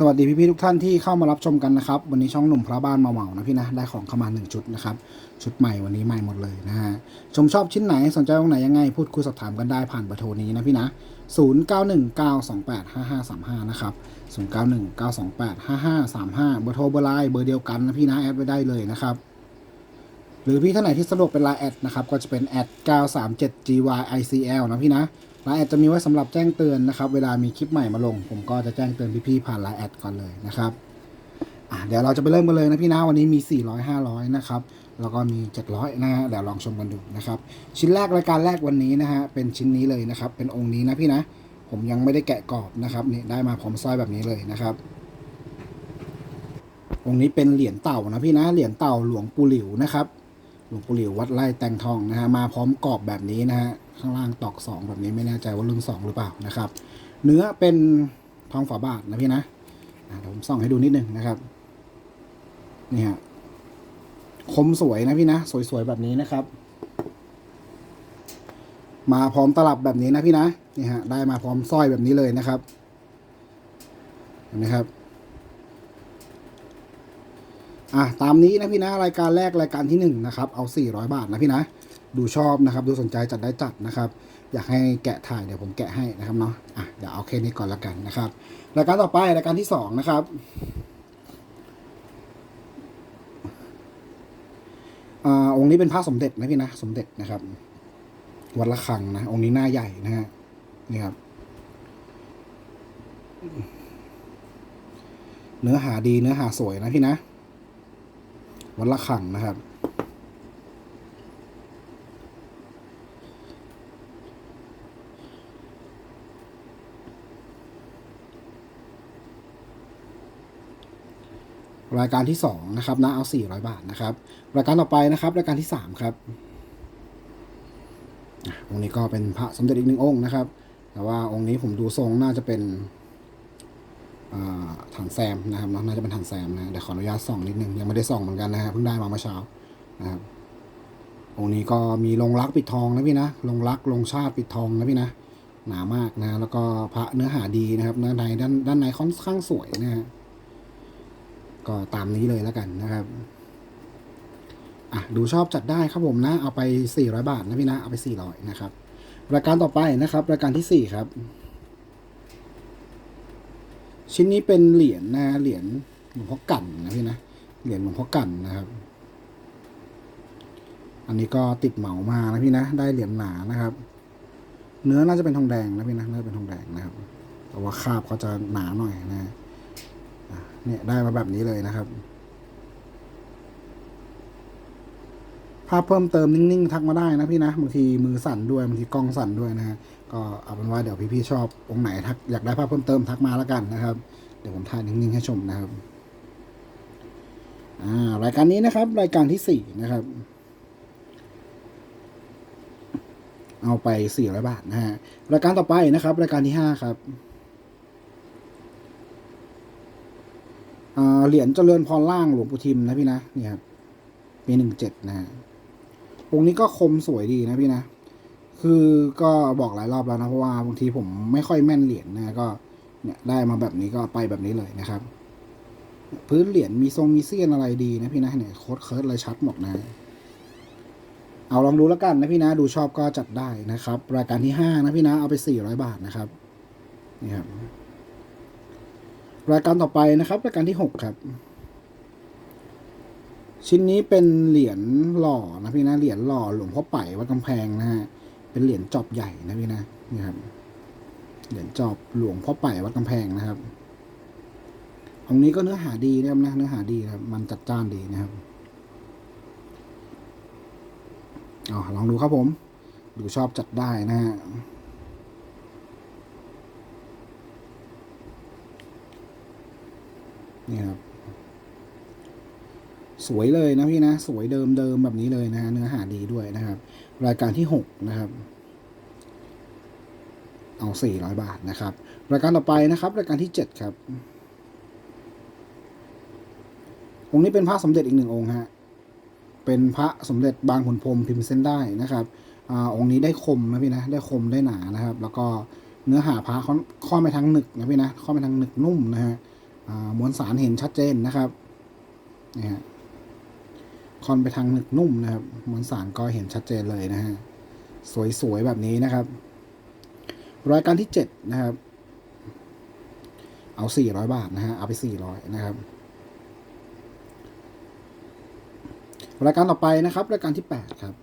สวัสดีพี่ๆทุกท่านที่เข้ามารับชมกันนะครับ วันนี้ช่องหนุ่มพระบ้านมาเหมานะพี่นะได้ของเข้ามาหนึ่งชุดนะครับ ชุดใหม่วันนี้ใหม่หมดเลยนะฮะชมชอบชิ้นไหนสนใจตรงไหนยังไง พูดคุยสอบถามกันได้ผ่านเบอร์โทรนี้นะพี่นะ 0919285535 นะครับ 0919285535 เบอร์โทรเบอร์ไลน์เบอร์เดียวกันนะพี่นะแอดไว้ได้เลยนะครับหรือพี่ท่านไหนที่สะดวกเป็นไลน์แอดนะครับก็จะเป็นแอด 937gyicl นะพี่นะ ไลน์แอดจะมีไว้สำหรับแจ้งเตือนนะครับ เวลามีคลิปใหม่มาลง ผมก็จะแจ้งเตือนพี่ๆผ่านไลน์แอดก่อนเลยนะครับอะเดี๋ยวเราจะไปเริ่มกันเลยนะพี่นะวันนี้มี 400 500 นะครับ แล้วก็มี 700 นะฮะเดี๋ยวลองชมกันดูนะครับ ชิ้นแรกรายการแรกวันนี้นะฮะเป็นชิ้นนี้เลยนะครับ เป็นองค์นี้นะพี่นะ ผมยังไม่ได้แกะกรอบนะครับนี่ได้มาพร้อมสร้อยแบบนี้เลยนะครับ องค์นี้เป็นเหรียญเต่านะพี่นะเหรียญเต่าหลวงปู่หลิวนะครับ หลวงปู่หลิววัดไร่แตงทองนะฮะมาพร้อมกรอบแบบนี้นะฮะ ข้างล่างตอกสองแบบนี้ไม่แน่ใจว่ารุ่นสองหรือเปล่านะครับ เนื้อเป็นทองฝาบาทนะพี่นะเดี๋ยวผมส่องให้ดูนิดนึงนะครับนี่ฮะคมสวยนะพี่นะ สวยๆแบบนี้นะครับ มาพร้อมตลับแบบนี้นะพี่นะนี่ฮะได้มาพร้อมสร้อยแบบนี้เลยนะครับเห็นไหมครับอะตามนี้นะพี่นะรายการแรกรายการที่หนึ่งนะครับเอา 400 บาทนะพี่นะ ดูชอบนะครับ ดูสนใจจัดได้จัดนะครับ อยากให้แกะถ่ายเดี๋ยวผมแกะให้นะครับเนาะอะเดี๋ยวเอาแค่นี้ก่อนละกันนะครับรายการต่อไปรายการที่สองนะครับอ่าองค์นี้เป็นพระสมเด็จนะพี่นะสมเด็จนะครับ วัดละคังนะองค์นี้หน้าใหญ่นะฮะนี่ครับเนื้อหาดีเนื้อหาสวยนะพี่นะวัดละขังนะครับ รายการที่สองนะครับนะเอาสี่ร้อยบาทนะครับ รายการต่อไปนะครับ รายการที่สามครับองค์นี้ก็เป็นพระสมเด็จอีกหนึ่งองค์นะครับ แต่ว่าองค์นี้ผมดูทรงน่าจะเป็นถังแซมนะครับน่าจะเป็นถังแซมนะเดี๋ยวขออนุญาตส่องนิดนึงยังไม่ได้ส่องเหมือนกันนะฮะเพิ่งได้มาเมื่อเช้านะครับองค์นี้ก็มีลงรักปิดทองนะพี่นะลงรักลงชาติปิดทองนะพี่นะหนามากนะแล้วก็พระเนื้อหาดีนะครับเนื้อในด้านด้านในค่อนข้างสวยนะฮะ ก็ตามนี้เลยแล้วกันนะครับอะดูชอบจัดได้ครับผมนะ เอาไป 400 บาทนะพี่นะ เอาไป 400 นะครับ รายการต่อไปนะครับ รายการที่สี่ครับ ชิ้นนี้เป็นเหรียญนะเหรียญหลวงพ่อกั่นนะพี่นะ เหรียญหลวงพ่อกั่นนะครับ อันนี้ก็ติดเหมามานะพี่นะ ได้เหรียญหนานะครับ เนื้อน่าจะเป็นทองแดงนะพี่นะ น่าจะเป็นทองแดงนะครับ แต่ว่าคราบเขาจะหนาหน่อยนะ เนี่ยได้มาแบบนี้เลยนะครับ ภาพเพิ่มเติมนิ่งๆ ทักมาได้นะพี่นะบางทีมือสั่นด้วยบางทีกล้องสั่นด้วยนะฮะก็เอาเป็นว่าเดี๋ยวพี่ๆชอบองค์ไหนทักอยากได้ภาพเพิ่มเติมทักมาแล้วกันนะครับ เดี๋ยวผมถ่ายนิ่งๆให้ชมนะครับอ่ารายการนี้นะครับ รายการที่สี่นะครับ เอาไปสี่ร้อยบาทนะฮะรายการต่อไปนะครับ รายการที่ห้าครับอ่า เหรียญเจริญพรล่างหลวงปู่ทิมนะพี่นะเนี่ครับปีหนึ่งเจ็ดนะฮะองค์นี้ก็คมสวยดีนะพี่นะ คือก็บอกหลายรอบแล้วนะเพราะว่าบางทีผมไม่ค่อยแม่นเหรียญนะก็เนี่ยได้มาแบบนี้ก็ไปแบบนี้เลยนะครับ พื้นเหรียญมีทรงมีเสี้ยนอะไรดีนะพี่นะเนี่ยโค้ดเคิร์ดอะไรชัดหมดนะ เอาลองดูแล้วกันนะพี่นะดูชอบก็จัดได้นะครับ รายการที่ห้านะพี่นะเอาไปสี่ร้อยบาทนะครับนี่ครับ รายการต่อไปนะครับรายการที่หกครับ ชิ้นนี้เป็นเหรียญหล่อนะพี่นะเหรียญหล่อหลวงพ่อไป่วัดกำแพงนะฮะเป็นเหรียญจอบใหญ่นะพี่นะนี่ครับเหรียญจอบหลวงพ่อไป่วัดกำแพงนะครับองนี้ก็เนื้อหาดีนะครับนะเนื้อหาดีครับมันจัดจ้านดีนะครับอ๋อลองดูครับผม ดูชอบจัดได้นะฮะ นี่ครับ สวยเลยนะพี่นะ สวยเดิมเดิมแบบนี้เลยนะ เนื้อหาดีด้วยนะครับ รายการที่หกนะครับเอาสี่ร้อยบาทนะครับ รายการต่อไปนะครับ รายการที่เจ็ดครับ องค์นี้เป็นพระสมเด็จอีกหนึ่งองค์ฮะ เป็นพระสมเด็จบางขุนพรมพิมพ์เส้นได้นะครับอองค์นี้ได้คมนะพี่นะ ได้คมได้หนานะครับ แล้วก็เนื้อหาพระค่อนค่อนไปทางหนึกนะพี่นะค่อนไปทางหนึกนุ่มนะฮะ มวลสารเห็นชัดเจนนะครับนี่ฮะคอนไปทางหนึกนุ่มนะครับมวลสารก็เห็นชัดเจนเลยนะฮะสวยๆแบบนี้นะครับ รายการที่เจ็ดนะครับ เอาสี่ร้อยบาทนะฮะเอาไปสี่ร้อยนะครับ รายการต่อไปนะครับ รายการที่แปดครับ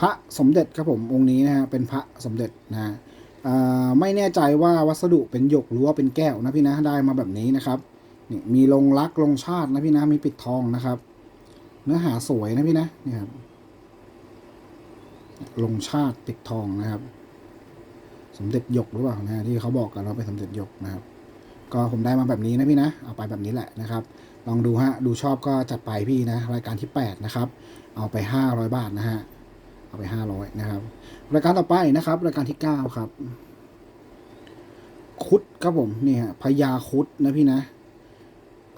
พระสมเด็จครับผมองค์นี้นะฮะเป็นพระสมเด็จนะฮะ ไม่แน่ใจว่าวัสดุเป็นหยกหรือว่าเป็นแก้วนะพี่นะได้มาแบบนี้นะครับนี่มีลงรักลงชาตินะพี่นะมีปิดทองนะครับ เนื้อหาสวยนะพี่นะนี่ครับลงชาติปิดทองนะครับ สมเด็จหยกหรือเปล่านะที่เขาบอกกันว่าเป็นสมเด็จหยกนะครับ ก็ผมได้มาแบบนี้นะพี่นะเอาไปแบบนี้แหละนะครับ ลองดูฮะดูชอบก็จัดไปพี่นะรายการที่แปดนะครับ เอาไปห้าร้อยบาทนะฮะ เอาไปห้าร้อยนะครับ รายการต่อไปนะครับ รายการที่เก้าครับ คุดครับผมเนี่ยพญาคุดนะพี่นะ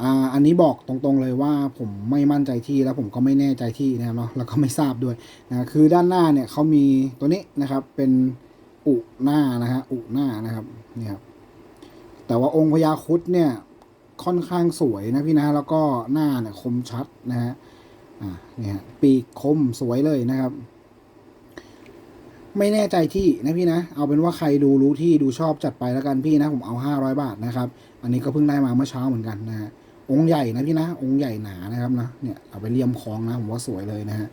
อ่าอันนี้บอกตรงๆเลยว่าผมไม่มั่นใจที่แล้วผมก็ไม่แน่ใจที่นะครับเนาะแล้วก็ไม่ทราบด้วยนะคือด้านหน้าเนี่ยเขามีตัวนี้นะครับ เป็นอุหน้านะฮะอุหน้านะครับนี่ครับแต่ว่าองค์พญาคุดเนี่ยค่อนข้างสวยนะพี่นะแล้วก็หน้าเนี่ยคมชัดนะฮะอ่าเนี่ยปีกคมสวยเลยนะครับ ไม่แน่ใจที่นะพี่นะ เอาเป็นว่าใครดูรู้ที่ดูชอบจัดไปแล้วกันพี่นะ ผมเอาห้าร้อยบาทนะครับ อันนี้ก็เพิ่งได้มาเมื่อเช้าเหมือนกันนะฮะองค์ใหญ่นะพี่นะ องค์ใหญ่หนานะครับนะเนี่ยเอาไปเลี่ยมคล้องนะผมว่าสวยเลยนะฮะ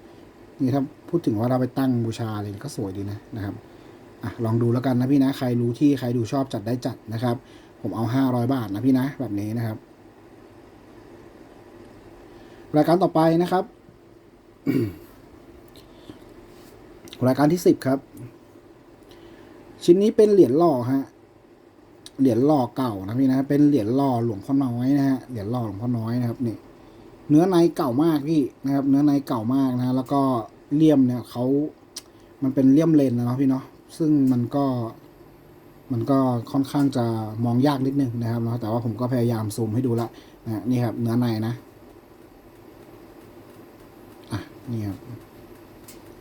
นี่ถ้าพูดถึงว่าเราไปตั้งบูชาอะไรก็สวยดีนะนะครับอะลองดูแล้วกันนะพี่นะ ใครรู้ที่ใครดูชอบจัดได้จัดนะครับ ผมเอาห้าร้อยบาทนะพี่นะ แบบนี้นะครับ รายการต่อไปนะครับ รายการที่สิบครับ ชิ้นนี้เป็นเหรียญหล่อฮะ เหรียญหล่อเก่านะพี่นะ เป็นเหรียญหล่อหลวงพ่อน้อยนะฮะ เหรียญหล่อหลวงพ่อน้อยนะครับนี่ เนื้อในเก่ามากพี่นะครับ เนื้อในเก่ามากนะ แล้วก็เลี่ยมเนี่ยเขา มันเป็นเลี่ยมเลนนะเนาะพี่เนาะ ซึ่งมันก็ มันก็ค่อนข้างจะมองยากนิดนึงนะครับเนาะ แต่ว่าผมก็พยายามซูมให้ดูละนะนี่ครับ เนื้อในนะ อะ นี่ครับ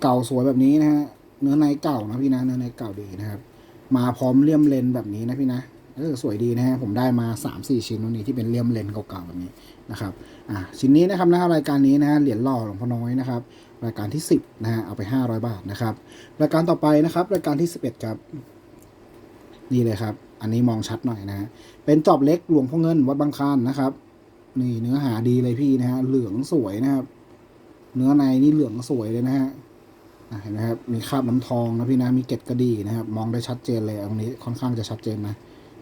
เก่าสวยแบบนี้นะฮะเนื้อในเก่านะพี่นะเนื้อในเก่าดีนะครับ มาพร้อมเลี่ยมเลนแบบนี้นะพี่นะเออสวยดีนะฮะผมได้มา3 4 ชิ้นตรงนี้ที่เป็นเลี่ยมเลนเก่าๆแบบนี้นะครับอะชิ้นนี้นะครับนะครับรายการนี้นะฮะเหรียญหล่อหลวงพ่อน้อยนะครับรายการที่ 10นะฮะเอาไป 500 บาทนะครับ รายการต่อไปนะครับ รายการที่ 11ครับนี่เลยครับ อันนี้มองชัดหน่อยนะฮะเป็นจอบเล็กหลวงพ่อเงินวัดบางคานนะครับ นี่เนื้อหาดีเลยพี่นะฮะเหลืองสวยนะครับ เนื้อในนี่เหลืองสวยเลยนะฮะ เห็นไหมครับ มีคราบน้ำทองนะพี่นะ มีเกล็ดกระดีนะครับ มองได้ชัดเจนเลยตรงนี้ค่อนข้างจะชัดเจนนะ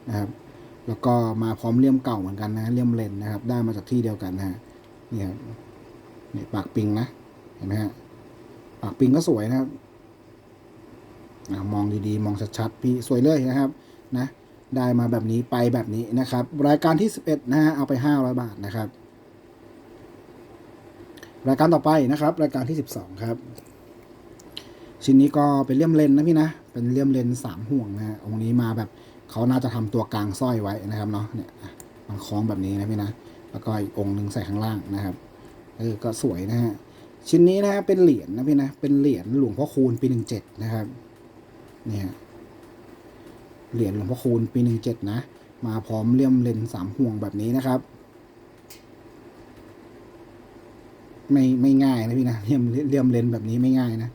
นะครับ แล้วก็มาพร้อมเลี่ยมเก่าเหมือนกันนะ เลี่ยมเลนนะครับ ได้มาจากที่เดียวกันนะฮะนี่ครับนี่ปากปิงนะ เห็นไหมฮะ ปากปิงก็สวยนะครับอะมองดีๆ มองชัดๆ พี่สวยเลยนะครับ นะ ได้มาแบบนี้ไปแบบนี้นะครับ รายการที่ 11 นะฮะ เอาไป 500 บาทนะครับ รายการต่อไปนะครับ รายการที่ 12 ครับ ชิ้นนี้ก็เป็นเลี่ยมเลนนะพี่นะ เป็นเลี่ยมเลนสามห่วงนะฮะองค์นี้มาแบบเขาน่าจะทำตัวกลางสร้อยไว้นะครับเนาะเนี่ยมันคล้องแบบนี้นะพี่นะ แล้วก็อีกองค์หนึ่งใส่ข้างล่างนะครับเออก็สวยนะฮะชิ้นนี้นะฮะเป็นเหรียญนะพี่นะ เป็นเหรียญหลวงพ่อคูณปีหนึ่งเจ็ดนะครับเนี่ยเหรียญหลวงพ่อคูณปีหนึ่งเจ็ดนะ มาพร้อมเลี่ยมเลนสามห่วงแบบนี้นะครับ ไม่ไม่ง่ายนะพี่นะเลี่ยมเลี่ยมเลนแบบนี้ไม่ง่ายนะ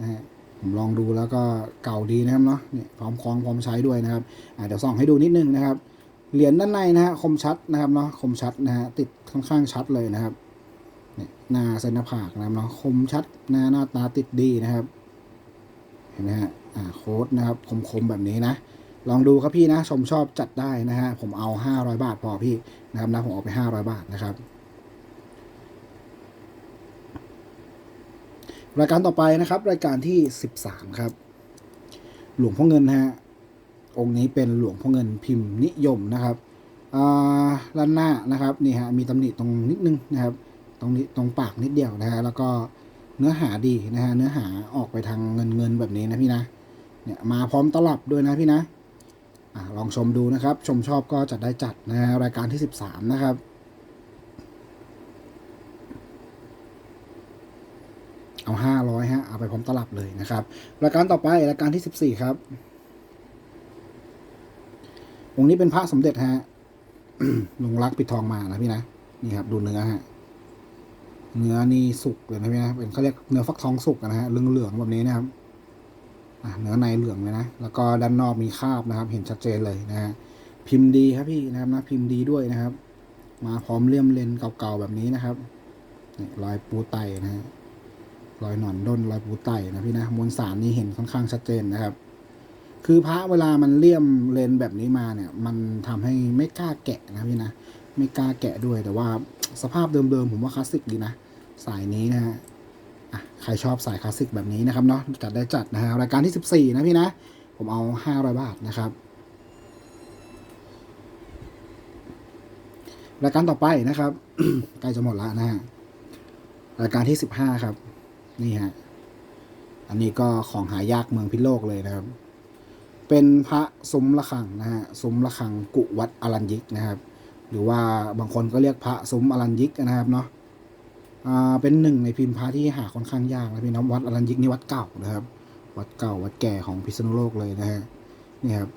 นะฮะผมลองดูแล้วก็เก่าดีนะครับเนาะเนี่ยพร้อมคล้องพร้อมใช้ด้วยนะครับเดี๋ยวส่องให้ดูนิดนึงนะครับ เหรียญด้านในนะฮะคมชัดนะครับเนาะคมชัดนะฮะติดค่อนข้างชัดเลยนะครับเนี่ยหน้าเส้นหน้าผากนะครับเนาะคมชัดหน้าหน้าตาติดดีนะครับเห็นไหมฮะอ่าโค้ดนะครับคมๆแบบนี้นะลองดูครับพี่นะชมชอบจัดได้นะฮะผมเอา 500 บาทพอพี่นะครับนะผมเอาไป 500 บาทนะครับ รายการต่อไปนะครับ รายการที่ 13 ครับ หลวงพ่อเงินฮะองค์นี้เป็นหลวงพ่อเงินพิมพ์นิยมนะครับอ่าด้านหน้านะครับนี่ฮะมีตำหนิตรงนิดนึงนะครับตรงนี้ตรงปากนิดเดียวนะฮะแล้วก็เนื้อหาดีนะฮะเนื้อหาออกไปทางเงินเงินแบบนี้นะพี่นะเนี่ยมาพร้อมตลับด้วยนะพี่นะอลองชมดูนะครับ ชมชอบก็จัดได้จัดนะฮะรายการที่ 13 นะครับ เอาห้าร้อยฮะ เอา ไปพร้อมตลับเลยนะครับรายการต่อไปรายการที่สิบสี่ครับองค์นี้เป็นพระสมเด็จฮะลงรักปิดทองมานะพี่นะนี่ครับ ดูเนื้อฮะเนื้อนี่สุกเลยนะพี่นะเป็นเขาเรียกเนื้อฟักทองสุกนะฮะเหลืองๆแบบนี้นะครับเนื้อในเหลืองเลยนะ แล้วก็ด้านนอกมีคราบนะครับ เห็นชัดเจนเลยนะฮะพิมพ์ดีครับพี่นะครับนะพิมพ์ดีด้วยนะครับ มาพร้อมเลี่ยมเลนเก่าๆแบบนี้นะครับนี่รอยปูไตนะฮะ รอยหนอนด้นรอยปูไตนะพี่นะมวลสารนี่เห็นค่อนข้างชัดเจนนะครับ คือพระเวลามันเลี่ยมเลนแบบนี้มาเนี่ย มันทำให้ไม่กล้าแกะนะพี่นะไม่กล้าแกะด้วยแต่ว่าสภาพเดิมๆผมว่าคลาสสิกดีนะสายนี้นะฮะอะใครชอบสายคลาสสิกแบบนี้นะครับเนาะจัดได้จัดนะฮะรายการที่ 14 นะพี่นะ ผมเอา 500 บาทนะครับ รายการต่อไปนะครับ ใกล้จะหมดแล้วนะฮะรายการที่ 15 ครับ นี่ฮะ อันนี้ก็ของหายากเมืองพิษโลกเลยนะครับ เป็นพระซุ้มระฆังนะฮะ ซุ้มระฆังกุวัดอรัญยิกนะครับ หรือว่าบางคนก็เรียกพระซุ้มอรัญยิกนะครับเนาะ อ่า เป็นหนึ่งในพิมพ์พระที่หาค่อนข้างยากนะพี่น้องวัดอรัญยิกนี่วัดเก่านะครับ วัดเก่าวัดแก่ของพิษณุโลกเลยนะฮะ นี่ครับ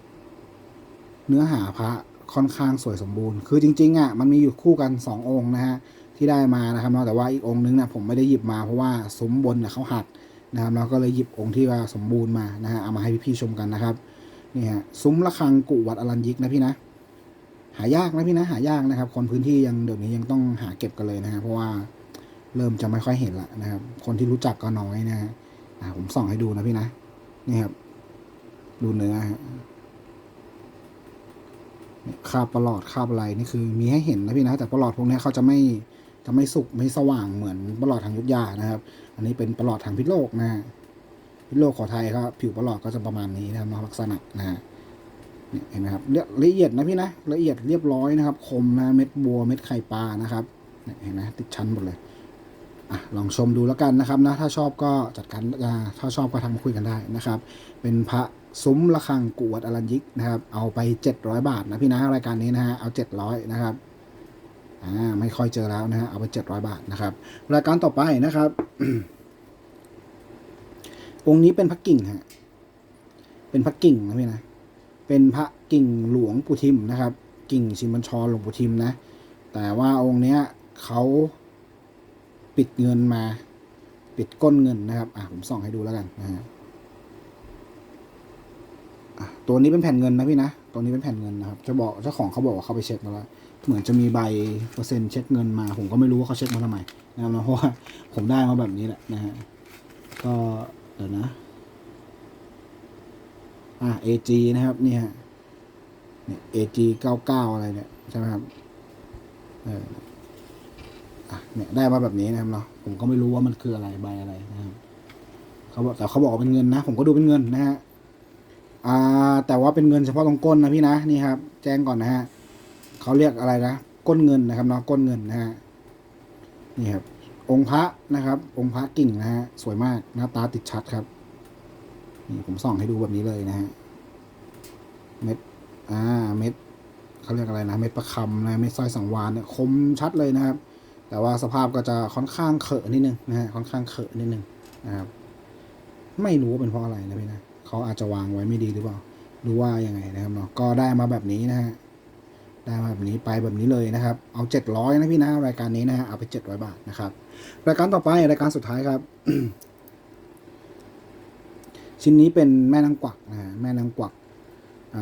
เนื้อหาพระค่อนข้างสวยสมบูรณ์ คือจริงๆอะมันมีอยู่คู่กันสององค์นะฮะ ที่ได้มานะครับเนาะแต่ว่าอีกองค์นึงนะผมไม่ได้หยิบมาเพราะว่าสมบนเนี่ยเขาหักนะครับเราก็เลยหยิบองค์ที่ว่าสมบูรณ์มานะฮะเอามาให้พี่ๆชมกันนะครับนี่ฮะซุ้มระฆังกุวัดอรัญยิกนะพี่นะ หายากนะพี่นะหายากนะครับ คนพื้นที่ยังเดี๋ยวนี้ยังต้องหาเก็บกันเลยนะฮะเพราะว่าเริ่มจะไม่ค่อยเห็นละนะครับ คนที่รู้จักก็น้อยนะฮะผมส่องให้ดูนะพี่นะนี่ครับ ดูเนื้อฮะคาบประหลอดคาบอะไรนี่คือ มีให้เห็นนะพี่นะแต่ประหลอดพวกนี้เขาจะไม่ จะไม่สุกไม่สว่างเหมือนประหลอดทางยุทธยานะครับ อันนี้เป็นประหลอดทางพิษโลกนะฮะพิษโลกขอไทยก็ผิวประหลอดก็จะประมาณนี้นะครับลักษณะนะฮะเห็นไหมครับละละเอียดนะพี่นะละเอียดเรียบร้อยนะครับ คมนะเม็ดบัวเม็ดไข่ปลานะครับเห็นไหมติดชั้นหมดเลยอะลองชมดูแล้วกันนะครับนะถ้าชอบก็จัดการอ่าถ้าชอบก็ทำคุยกันได้นะครับ เป็นพระซุ้มระฆังกวดอรัญยิกนะครับ เอาไป 700 บาทนะพี่นะรายการนี้นะฮะเอา 700นะครับ อ่าไม่ค่อยเจอแล้วนะฮะเอาไป700บาทนะครับ รายการต่อไปนะครับ องค์นี้เป็นพระกิ่งฮะเป็นพระกิ่งนะพี่นะเป็นพระกิ่งหลวงปู่ทิมนะครับ กิ่งชิมบัญชรหลวงปู่ทิมนะ แต่ว่าองค์เนี้ยเขาปิดเงินมา ปิดก้นเงินนะครับอะผมส่องให้ดูแล้วกันนะฮะอะตัวนี้เป็นแผ่นเงินนะพี่นะ ตัวนี้เป็นแผ่นเงินนะครับ จะบอกเจ้าของเขาบอกว่าเขาไปเช็คมาแล้ว เหมือนจะมีใบเปอร์เซ็นต์เช็คเงินมา ผมก็ไม่รู้ว่าเขาเช็คมาทำไมนะครับเพราะว่าผมได้มาแบบนี้แหละนะฮะก็เดี๋ยวนะอะ AG นะครับนี่ยเนี่ย AG เก้าเก้าอะไรเนี่ยใช่ไหมครับเอออะเนี่ยได้มาแบบนี้นะครับเนาะผมก็ไม่รู้ว่ามันคืออะไรใบอะไรนะครับเขาบอกแต่เขาบอกเป็นเงินนะ ผมก็ดูเป็นเงินนะฮะอ่าแต่ว่าเป็นเงินเฉพาะตรงก้นนะพี่นะนี่ครับ แจ้งก่อนนะฮะ เขาเรียกอะไรนะก้นเงินนะครับเนาะก้นเงินนะฮะนี่ครับ องค์พระนะครับ องค์พระกิ่งนะฮะสวยมากหน้าตาติดชัดครับ นี่ผมส่องให้ดูแบบนี้เลยนะฮะเม็ดอ่าเม็ดเขาเรียกอะไรนะเม็ดประคำนะเม็ดสร้อยสังวานเนี่ยคมชัดเลยนะครับ แต่ว่าสภาพก็จะค่อนข้างเขอะนิดนึงนะฮะค่อนข้างเขอะนิดนึงนะครับไม่รู้ว่าเป็นเพราะอะไรนะพี่นะเขาอาจจะวางไว้ไม่ดีหรือเปล่าหรือว่ายังไงนะครับเนาะก็ได้มาแบบนี้นะฮะ ได้มาแบบนี้ไปแบบนี้เลยนะครับ เอาเจ็ดร้อยนะพี่นะรายการนี้นะฮะเอาไปเจ็ดร้อยบาทนะครับ รายการต่อไปรายการสุดท้ายครับ ชิ้นนี้เป็นแม่นางกวักนะแม่นางกวัก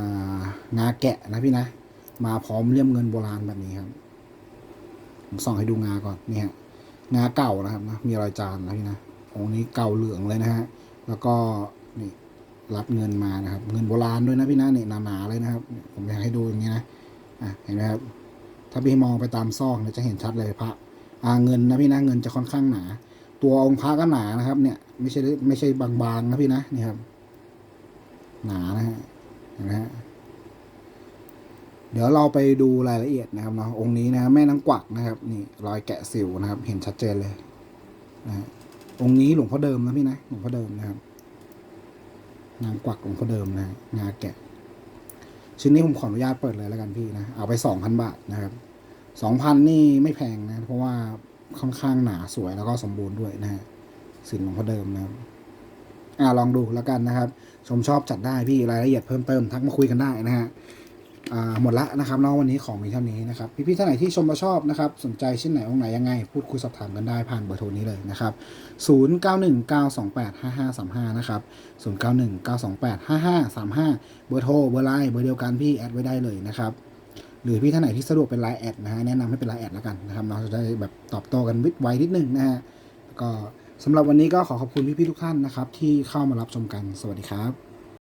างาแกะนะพี่นะ มาพร้อมเลี่ยมเงินโบราณแบบนี้ครับผมส่องให้ดูงาก่อนนี่ฮะงาเก่านะครับนะมีรอยจานนะพี่นะองนี้เก่าเหลืองเลยนะฮะแล้วก็นี่รับเงินมานะครับ เงินโบราณด้วยนะพี่นะนี่หนาๆเลยนะครับ ผมอยากให้ดูอย่างนี้นะ เห็นไหมครับ ถ้าพี่มองไปตามซอกเนี่ยจะเห็นชัดเลยพระอ่าเงินนะพี่นะเงินจะค่อนข้างหนา ตัวองค์พระก็หนานะครับ เนี่ย ไม่ใช่ไม่ใช่บางๆนะพี่นะนี่ครับ หนานะฮะเห็นไหมฮะเดี๋ยวเราไปดูรายละเอียดนะครับเนาะองค์นี้นะครับแม่นางกวักนะครับ นี่รอยแกะสิวนะครับ เห็นชัดเจนเลยนะฮะองค์นี้หลวงพ่อเดิมนะพี่นะหลวงพ่อเดิมนะครับนางกวักหลวงพ่อเดิมนะงาแกะ ชิ้นนี้ผมขออนุญาตเปิดเลยแล้วกันพี่นะ เอาไปสองพันบาทนะครับสองพันนี่ไม่แพงนะ เพราะว่าค่อนข้างหนาสวยแล้วก็สมบูรณ์ด้วยนะฮะสินของพ่อเดิมนะครับอ่าลองดูแล้วกันนะครับ ชมชอบจัดได้พี่รายละเอียดเพิ่มเติมทักมาคุยกันได้นะฮะ หมดละนะครับเนาะวันนี้ของมีเท่านี้นะครับพี่ๆท่านไหนที่ชมและชอบนะครับสนใจชิ้นไหนองค์ไหนยังไง พูดคุยสอบถามกันได้ผ่านเบอร์โทรนี้เลยนะครับ0919285535นะครับ0919285535 เบอร์โทรเบอร์ไลน์เบอร์เดียวกันพี่แอดไว้ได้เลยนะครับหรือพี่ท่านไหนที่สะดวกเป็นไลน์แอดนะฮะแนะนำให้เป็นไลน์แอดแล้วกันนะครับเราจะได้แบบตอบโต้กันวิดไวนิดนึงนะฮะก็สำหรับวันนี้ก็ขอขอบคุณพี่ๆทุกท่านนะครับที่เข้ามารับชมกันสวัสดีครับ